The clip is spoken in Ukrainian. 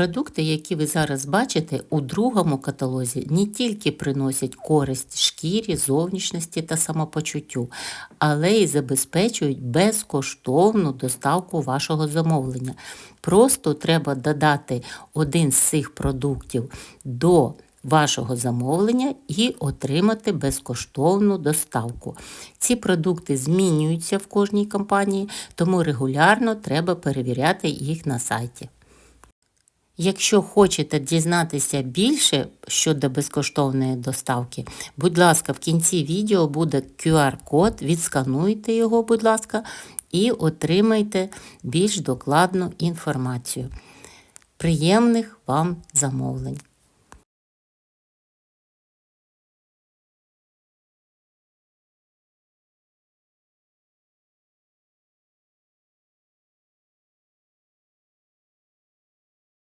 Продукти, які ви зараз бачите у другому каталозі, не тільки приносять користь шкірі, зовнішності та самопочуттю, але й забезпечують безкоштовну доставку вашого замовлення. Просто треба додати один з цих продуктів до вашого замовлення і отримати безкоштовну доставку. Ці продукти змінюються в кожній компанії, тому регулярно треба перевіряти їх на сайті. Якщо хочете дізнатися більше щодо безкоштовної доставки, будь ласка, в кінці відео буде QR-код, відскануйте його, будь ласка, і отримайте більш докладну інформацію. Приємних вам замовлень!